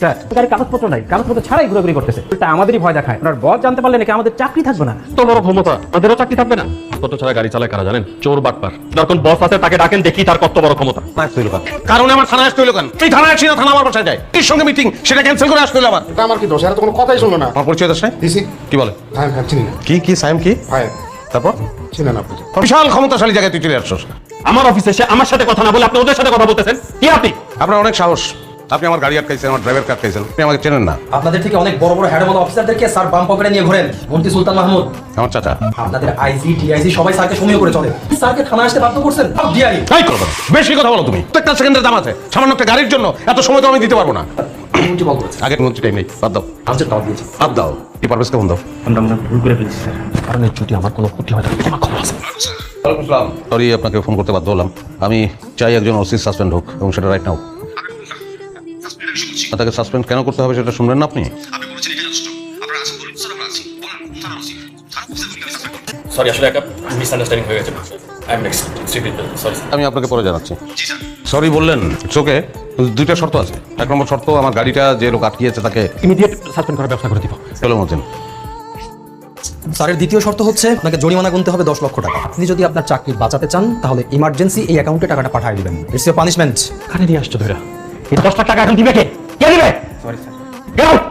Sir গাড়ি কাগজপত্র নাই কাগজপত্র ছাড়াই ঘোরাঘুরি করতেছে। এটা আমাদেরই ভয় দেখায়। আপনার বস জানতে পারলে নাকি আমাদের চাকরি থাকবে না? তো বড় ক্ষমতা তাদেরও চাকরি থাকবে না। কত ছাড়া গাড়ি চালায় কারা জানেন? চোর বাটপার। যখন বস আছে তাকে ডাকেন দেখি তার কত বড় ক্ষমতা। কারণ আমার থানায় আসতে কেন? এই থানায় আসছি না থানা আমার বাসায় যায়। এর সঙ্গে মিটিং সেটা ক্যান্সেল করে আসতে আমার এটা আমার কি দোষ? এরা তো কোনো কথাই শুনলো না। আমার পরিচয় দাস দিছি কি বলে? হ্যাঁ হ্যাঁ চিনি না। কি কি সাইম কি? ভাই। তারপর? চিনেন আপনি বিশাল ক্ষমতাশালী জায়গায় তুই চলে আসছস। আমার অফিসে এসে আমার সাথে কথা না বলে আপনি ওদের সাথে কথা বলতেছেন? কি আপনি? আপনার অনেক সাহস। আপনি আমার গাড়ি আটকাইছেন আমার ড্রাইভার আটকাইছেন আপনি আমাকে চেনেন না। আপনাদের থেকে অনেক বড় বড় হ্যাডমল অফিসারদেরকে স্যার বাম পকেটে নিয়ে ঘোরেন মন্ত্রী সুলতান মাহমুদ। আমার চাচা। আপনাদের আইজি ডিআইজি সবাই স্যারকে সময় করে চলে। স্যারকে থানা আসতে বাধ্য করছেন ডিআই তাই করব না। বেশি কথা বলো তুমি। প্রত্যেকটা সেকেন্ডের দাম আছে। সামান্য একটা গাড়ির জন্য এত সময় তো আমি দিতে পারব না। মন্ত্রী বল করেছে আগের মন্ত্রী টাইম নেই বাদ দাও। আনসার দাও দিয়েছি। বাদ দাও। কি পারবেস কেমন দাও। আমরা আমরা ভুল করে ফেলছি স্যার। কারণ যদি আমার কোনো ক্ষতি হয় তাহলে আমার খবর আছে। সরি আপনাকে ফোন করতে বাধ্য হলাম। আমি চাই একজন ওসি সাসপেন্ড হোক এবং সেটা রাইট নাও তাকে সাসপেন্ড কেন করতে হবে সেটা শুনবেন না আপনি? সরি আসলে একটা মিসআন্ডারস্ট্যান্ডিং হয়ে গেছে। আমি আপনাকে পরে জানাচ্ছি। সরি বললেন চোখে দুইটা শর্ত আছে। এক নম্বর শর্ত আমার গাড়িটা যে লোক আটকিয়েছে তাকে ইমিডিয়েট সাসপেন্ড করার ব্যবস্থা করে দিব। চলো মতেন। স্যারের দ্বিতীয় শর্ত হচ্ছে আপনাকে জরিমানা গুনতে হবে দশ লক্ষ টাকা। আপনি যদি আপনার চাকরি বাঁচাতে চান তাহলে ইমার্জেন্সি এই অ্যাকাউন্টে টাকাটা পাঠিয়ে দিবেন। ইটস পানিশমেন্ট কানে নিয়ে আসছো ধরে এই দশ লাখ টাকা এখন দিবে কে? কে দিবে সরি স্যার Get out!